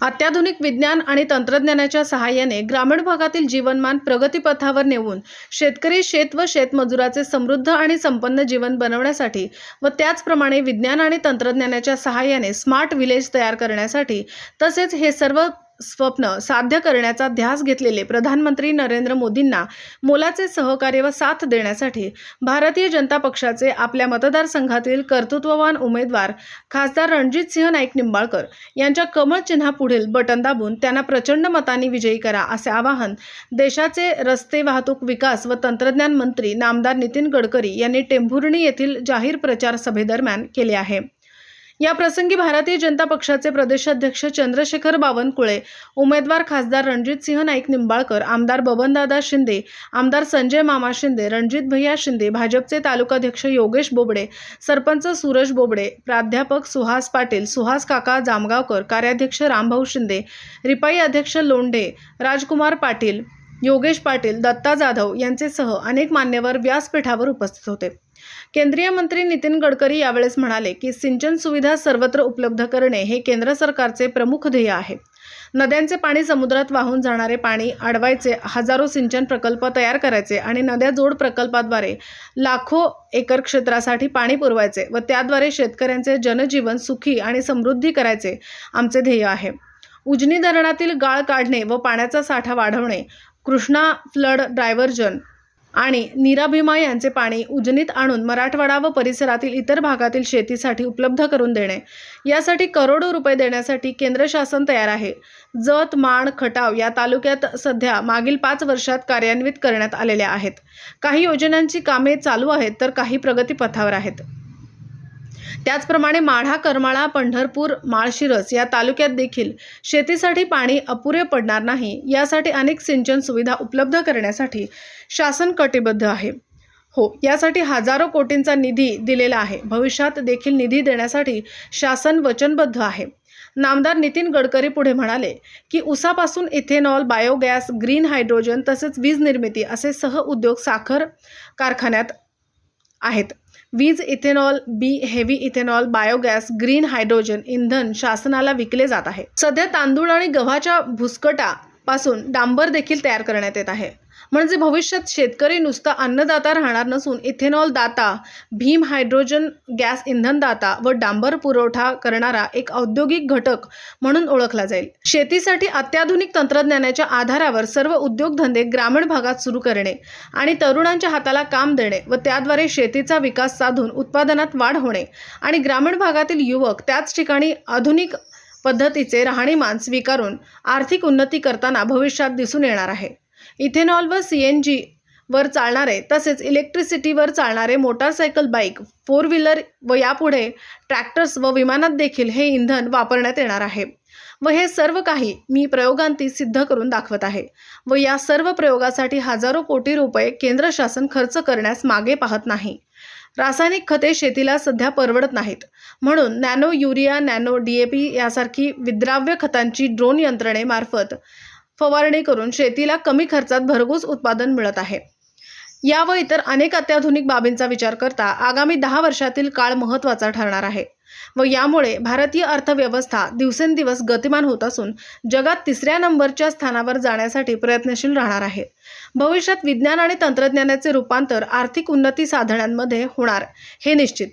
अत्याधुनिक विज्ञान आणि तंत्रज्ञानाच्या सहाय्याने ग्रामीण भागातील जीवनमान प्रगतीपथावर नेऊन शेतकरी शेत व शेतमजुराचे समृद्ध आणि संपन्न जीवन बनवण्यासाठी व त्याचप्रमाणे विज्ञान आणि तंत्रज्ञानाच्या सहाय्याने स्मार्ट विलेज तयार करण्यासाठी तसेच हे सर्व स्वप्न साध्य करण्याचा ध्यास घेतलेले प्रधानमंत्री नरेंद्र मोदींना मोलाचे सहकार्य व साथ देण्यासाठी भारतीय जनता पक्षाचे आपल्या मतदारसंघातील कर्तृत्ववान उमेदवार खासदार रणजितसिंह नाईक निंबाळकर यांच्या कमळ चिन्हापुढील बटन दाबून त्यांना प्रचंड मतांनी विजयी करा असे आवाहन देशाचे रस्ते वाहतूक विकास व तंत्रज्ञान मंत्री नामदार नितीन गडकरी यांनी टेंभुर्णी येथील जाहीर प्रचार सभेदरम्यान केले आहे. या प्रसंगी भारतीय जनता पक्षाचे प्रदेशाध्यक्ष चंद्रशेखर बावनकुळे उमेदवार खासदार रणजितसिंह नाईक निंबाळकर आमदार बबनदादा शिंदे आमदार संजय मामा शिंदे रणजित भैया शिंदे भाजपचे तालुकाध्यक्ष योगेश बोबडे सरपंच सूरज बोबडे प्राध्यापक सुहास पाटील सुहास काका जामगावकर कार्याध्यक्ष रामभाऊ शिंदे रिपाई अध्यक्ष लोंढे राजकुमार पाटील योगेश पाटील दत्ता जाधव यांचेसह अनेक मान्यवर व्यासपीठावर उपस्थित होते. केंद्रीय मंत्री नितीन गडकरी यावेळेस म्हणाले की सिंचन सुविधा सर्वत्र उपलब्ध करणे हे केंद्र सरकारचे प्रमुख ध्येय आहे. नद्यांचे पाणी समुद्रात वाहून जाणारे पाणी अडवायचे हजारो सिंचन प्रकल्प तयार करायचे आणि नद्या जोड प्रकल्पाद्वारे लाखो एकर क्षेत्रासाठी पाणी पुरवायचे व त्याद्वारे शेतकऱ्यांचे जनजीवन सुखी आणि समृद्धी करायचे आमचे ध्येय आहे. उजनी धरणातील गाळ काढणे व पाण्याचा साठा वाढवणे कृष्णा फ्लड डायव्हर्जन आणि नीरा भीमा यांचे पाणी उजनीत आणून मराठवाडा व परिसरातील इतर भागातील शेतीसाठी उपलब्ध करून देणे. यासाठी करोडो रुपये देण्यासाठी केंद्र शासन तयार आहे. जत माण खटाव या तालुक्यात सध्या मागील पाच वर्षात कार्यान्वित करण्यात आलेल्या आहेत. काही योजनांची कामे चालू आहेत तर काही प्रगतीपथावर आहेत. त्याचप्रमाणे माढा करमाळा पंढरपूर माळशिरस या तालुक्यात देखील शेतीसाठी पाणी अपुरे पडणार नाही. यासाठी अनेक सिंचन सुविधा उपलब्ध करण्यासाठी शासन कटिबद्ध आहे. हो यासाठी हजारो कोटींचा निधी दिलेला आहे. भविष्यात देखील निधी देण्यासाठी शासन वचनबद्ध आहे. नामदार नितीन गडकरी पुढे म्हणाले की उसापासून इथेनॉल बायोगॅस ग्रीन हायड्रोजन तसेच वीज निर्मिती असे सह उद्योग साखर कारखान्यात आहेत. वीज ethanol B heavy ethanol biogas green hydrogen इंधन शासनाला विकले जात आहे. सध्या तांदूळ आणि गव्हाच्या भुसकटापासून डांबर देखील तयार करण्यात येत आहे. म्हणजे भविष्यात शेतकरी नुसता अन्नदाता राहणार नसून इथेनॉल दाता भीम हायड्रोजन गॅस इंधनदाता व डांबर पुरवठा करणारा एक औद्योगिक घटक म्हणून ओळखला जाईल. शेतीसाठी अत्याधुनिक तंत्रज्ञानाच्या आधारावर सर्व उद्योगधंदे ग्रामीण भागात सुरू करणे आणि तरुणांच्या हाताला काम देणे व त्याद्वारे शेतीचा विकास साधून उत्पादनात वाढ होणे आणि ग्रामीण भागातील युवक त्याच ठिकाणी आधुनिक पद्धतीचे राहणीमान स्वीकारून आर्थिक उन्नती करताना भविष्यात दिसून येणार आहे. इथेनॉल व सी एन जी वर चालणारे तसेच इलेक्ट्रिसिटीवर चालणारे मोटारसायकल बाईक फोर व्हीलर व यापुढे ट्रॅक्टर्स व विमानात देखील हे इंधन वापरण्यात येणार आहे. व हे सर्व काही मी प्रयोगांती सिद्ध करून दाखवत आहे. व या सर्व प्रयोगासाठी हजारो कोटी रुपये केंद्र शासन खर्च करण्यास मागे पाहत नाही. रासायनिक खते शेतीला सध्या परवडत नाहीत. म्हणून nano urea nano D A P यासारखी विद्राव्य खतांची ड्रोन यंत्रणेमार्फत फवारणी करून शेतीला कमी खर्चात भरघोस उत्पादन मिळत आहे. या व इतर अनेक अत्याधुनिक बाबींचा विचार करता आगामी दहा वर्षातील काळ महत्त्वाचा ठरणार आहे व यामुळे भारतीय अर्थव्यवस्था दिवसेंदिवस गतिमान होत असून जगात तिसऱ्या नंबरच्या स्थानावर जाण्यासाठी प्रयत्नशील राहणार आहे. भविष्यात विज्ञान आणि तंत्रज्ञानाचे रूपांतर आर्थिक उन्नती साधण्यांमध्ये होणार हे निश्चित.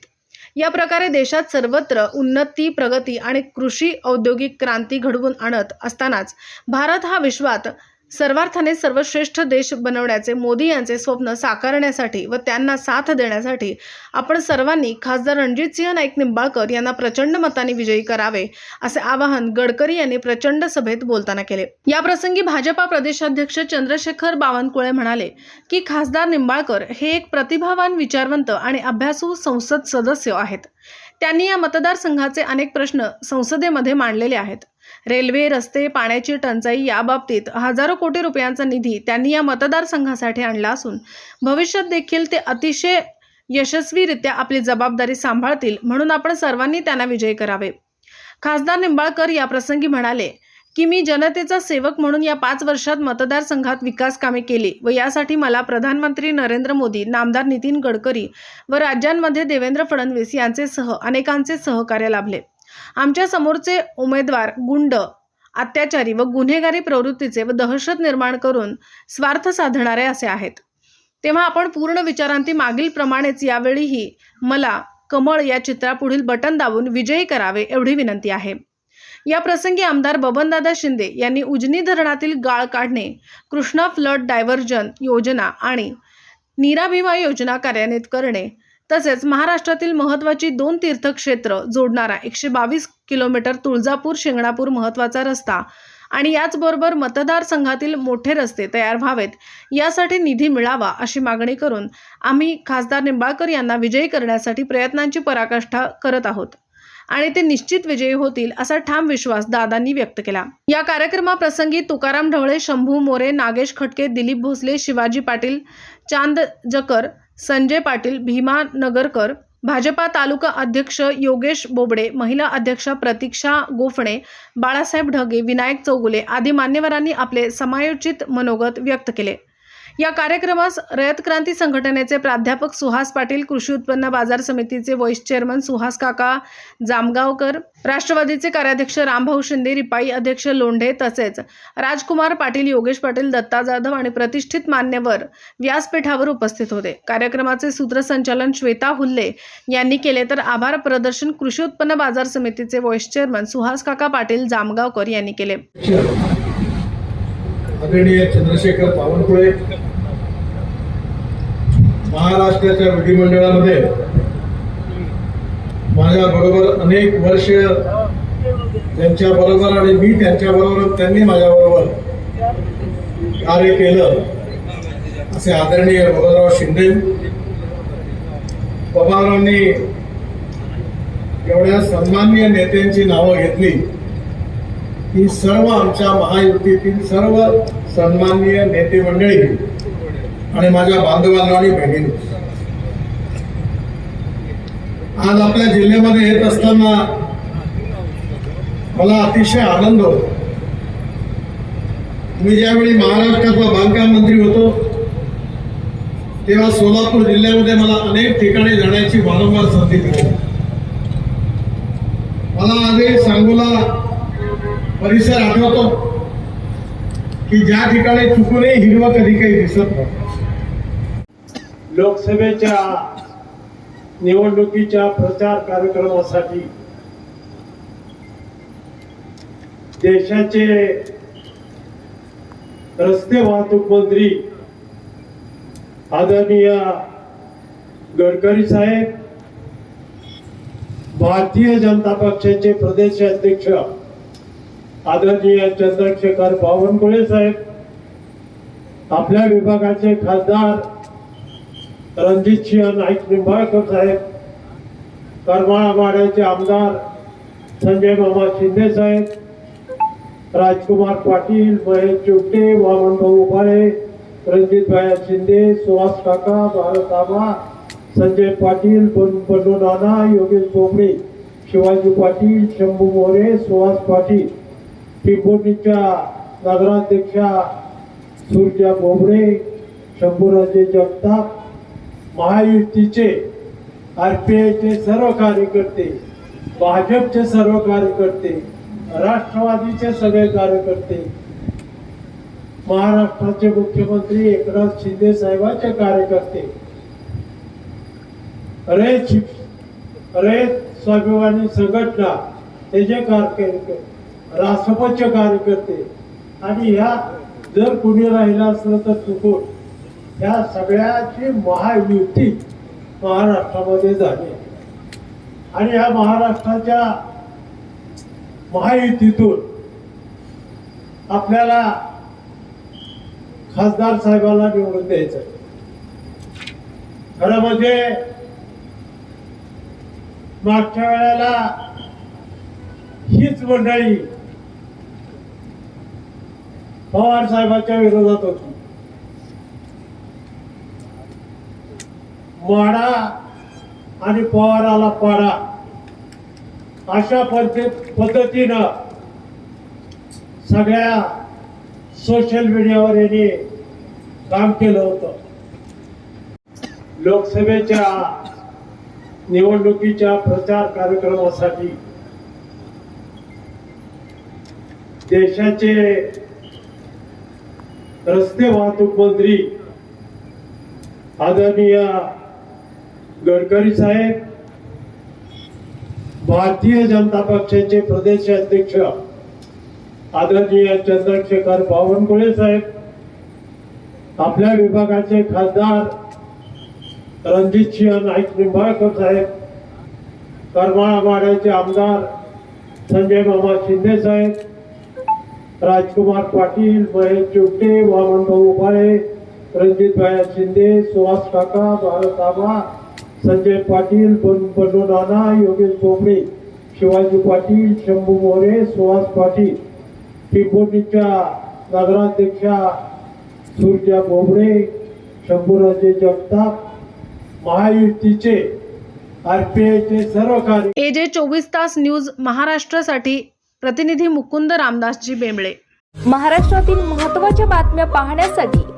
या प्रकारे देशात सर्वत्र उन्नती प्रगती आणि कृषी औद्योगिक क्रांती घडवून आणत असतानाच भारत हा विश्वात सर्वार्थाने सर्वश्रेष्ठ देश बनवण्याचे मोदी यांचे स्वप्न साकारण्यासाठी व त्यांना साथ देण्यासाठी आपण सर्वांनी खासदार रणजितसिंह नाईक निंबाळकर यांना प्रचंड मताने विजयी करावे असे आवाहन गडकरी यांनी प्रचंड सभेत बोलताना केले. याप्रसंगी भाजपा प्रदेशाध्यक्ष चंद्रशेखर बावनकुळे म्हणाले की खासदार निंबाळकर हे एक प्रतिभावान विचारवंत आणि अभ्यासू संसद सदस्य आहेत. त्यांनी या मतदारसंघाचे अनेक प्रश्न संसदेमध्ये मांडलेले आहेत. रेल्वे रस्ते पाण्याची टंचाई याबाबतीत हजारो कोटी रुपयांचा निधी त्यांनी या मतदारसंघासाठी आणला असून भविष्यात देखील ते अतिशय यशस्वीरित्या आपली जबाबदारी सांभाळतील म्हणून आपण सर्वांनी त्यांना विजयी करावे. खासदार निंबाळकर या प्रसंगी म्हणाले की मी जनतेचा सेवक म्हणून या पाच वर्षात मतदारसंघात विकास कामे केली व यासाठी मला प्रधानमंत्री नरेंद्र मोदी नामदार नितीन गडकरी व राज्यांमध्ये देवेंद्र फडणवीस यांचे सह अनेकांचे सहकार्य लाभले. आमच्या समोरचे उमेदवार गुंड अत्याचारी व गुन्हेगारी प्रवृत्तीचे व दहशत निर्माण करून स्वार्थ साधणारे असे आहेत. तेव्हा आपण पूर्ण विचारांती मागील प्रमाणेच यावेळीही मला कमळ या चित्रापुढील बटन दाबून विजयी करावे एवढी विनंती आहे. या प्रसंगी आमदार बबनदादा शिंदे यांनी उजनी धरणातील गाळ काढणे कृष्णा फ्लड डायव्हर्जन योजना आणि नीरा भीमा योजना कार्यान्वित करणे तसेच महाराष्ट्रातील महत्त्वाची दोन तीर्थक्षेत्र जोडणारा एकशे बावीस किलोमीटर तुळजापूर शिंगणापूर महत्त्वाचा रस्ता आणि याचबरोबर मतदारसंघातील मोठे रस्ते तयार व्हावेत यासाठी निधी मिळावा अशी मागणी करून आम्ही खासदार निंबाळकर यांना विजयी करण्यासाठी प्रयत्नांची पराकाष्ठा करत आहोत. आणि ते निश्चित विजयी होतील असा ठाम विश्वास दादांनी व्यक्त केला. या कार्यक्रमाप्रसंगी तुकाराम ढवळे शंभू मोरे नागेश खटके दिलीप भोसले शिवाजी पाटील चांद जकर संजय पाटील भीमा नगरकर भाजपा तालुका अध्यक्ष योगेश बोबडे महिला अध्यक्षा प्रतीक्षा गोफणे बाळासाहेब ढगे विनायक चौगुले आदी मान्यवरांनी आपले समायोजित मनोगत व्यक्त केले. या कार्यक्रमास रयत क्रांती संघटनेचे प्राध्यापक सुहास पाटील कृषी उत्पन्न बाजार समितीचे व्हाईस चेअरमन सुहास काका जामगावकर राष्ट्रवादीचे कार्याध्यक्ष रामभाऊ शिंदे रिपाई अध्यक्ष लोंढे तसेच राजकुमार पाटील योगेश पाटील दत्ता जाधव आणि प्रतिष्ठित मान्यवर व्यासपीठावर उपस्थित होते. कार्यक्रमाचे सूत्रसंचालन श्वेता हुल्ले यांनी केले. तर आभार प्रदर्शन कृषी उत्पन्न बाजार समितीचे व्हाईस चेअरमन सुहास काका पाटील जामगावकर यांनी केले. आदरणीय चंद्रशेखर बावनकुळे महाराष्ट्राच्या विधिमंडळामध्ये माझ्या बरोबर अनेक वर्ष त्यांच्या बरोबर आणि मी त्यांच्या बरोबर त्यांनी माझ्या बरोबर कार्य केलं असे आदरणीय बबनराव शिंदे. पवारांनी एवढ्या सन्माननीय नेत्यांची नावं घेतली. ही सर्व आमच्या महायुतीतील सर्व सन्माननीय नेते मंडळी आणि माझ्या बांधवांना आणि बहिणींनी आज आपल्या जिल्ह्यामध्ये येत असताना मला अतिशय आनंद होतो. मी ज्यावेळी महाराष्ट्राचा बांधकाम मंत्री होतो तेव्हा सोलापूर जिल्ह्यामध्ये मला अनेक ठिकाणी जाण्याची वारंवार संधी मिळाली. मला आजही सांगोला परिसर आठवतो की ज्या ठिकाणी चुकूनही हिरवं कधी काही दिसत नाही लोकसभेच्या निवडणुकीच्या प्रचार कार्यक्रमासाठी देशाचे रस्ते वाहतूक मंत्री आदरणीय गडकरी साहेब भारतीय जनता पक्षाचे प्रदेश अध्यक्ष आदरणीय चंद्रशेखर बावनकुळे साहेब आपल्या विभागाचे खासदार रणजितसिंह नाईक निंबाळकर साहेब करमाळा माड्याचे आमदार संजय मामा शिंदे साहेब राजकुमार पाटील महेश चुपटे वामनभाऊ उभाळे रणजितभाया शिंदे सुहास काका भारत आबा संजय पाटील बंडू नाना योगेश बोबडे शिवाजी पाटील शंभू मोरे सुहास पाटील पिंपोनीच्या नगराध्यक्षा सुरजा बोबडे शंभूराजे जगताप महायुतीचे आर पी आयचे सर्व कार्यकर्ते भाजपचे सर्व कार्यकर्ते राष्ट्रवादीचे सगळे कार्यकर्ते महाराष्ट्राचे मुख्यमंत्री एकनाथ शिंदे साहेबांचे कार्यकर्ते रयत शिक- रयत स्वाभिमानी संघटना त्याचे कार्यकर्ते राष्ट्रपतीचे कार्यकर्ते आणि ह्या जर कुणी राहिलं असलं तर चुकून ह्या सगळ्याची महायुती महाराष्ट्रामध्ये झाली. आणि या महाराष्ट्राच्या महायुतीतून आपल्याला खासदार साहेबाला निवडून द्यायचं खरं म्हणजे मागच्या वेळेला हीच मंडळी पवार साहेबांच्या विरोधात होती. माडा आणि पवाराला पाडा. अशा पद्धतीनं सगळ्या सोशल मीडियावर यांनी काम केलं होतं. लोकसभेच्या निवडणुकीच्या प्रचार कार्यक्रमासाठी देशाचे रस्ते वाहतूक मंत्री आदरणीय गडकरी साहेब भारतीय जनता पक्षाचे प्रदेश अध्यक्ष आदरणीय चंद्रशेखर बावनकुळे साहेब आपल्या विभागाचे खासदार रणजितसिंह नाईक निंबाळकर साहेब करमाळा माड्याचे आमदार संजय मामा शिंदे साहेब राजकुमार पाटील महेश चुपटे वामनभाऊ उभाळे रणजित भाया शिंदे सुहास काका भारत आबा संजय पाटील बन बंडू नाना योगेश बोबडे शिवाजी पाटील शंभू मोरे सुहास पाटील पिंपोटीच्या नगराध्यक्षा सुरजा बोबडे शंभूराजे जगताप महायुतीचे आरपीआयचे सर्व कार्य एजे चोवीस तास न्यूज महाराष्ट्रासाठी प्रतिनिधी मुकुंद रामदासजी बेंबळे. महाराष्ट्रातील महत्त्वाच्या बातम्या पाहण्यासाठी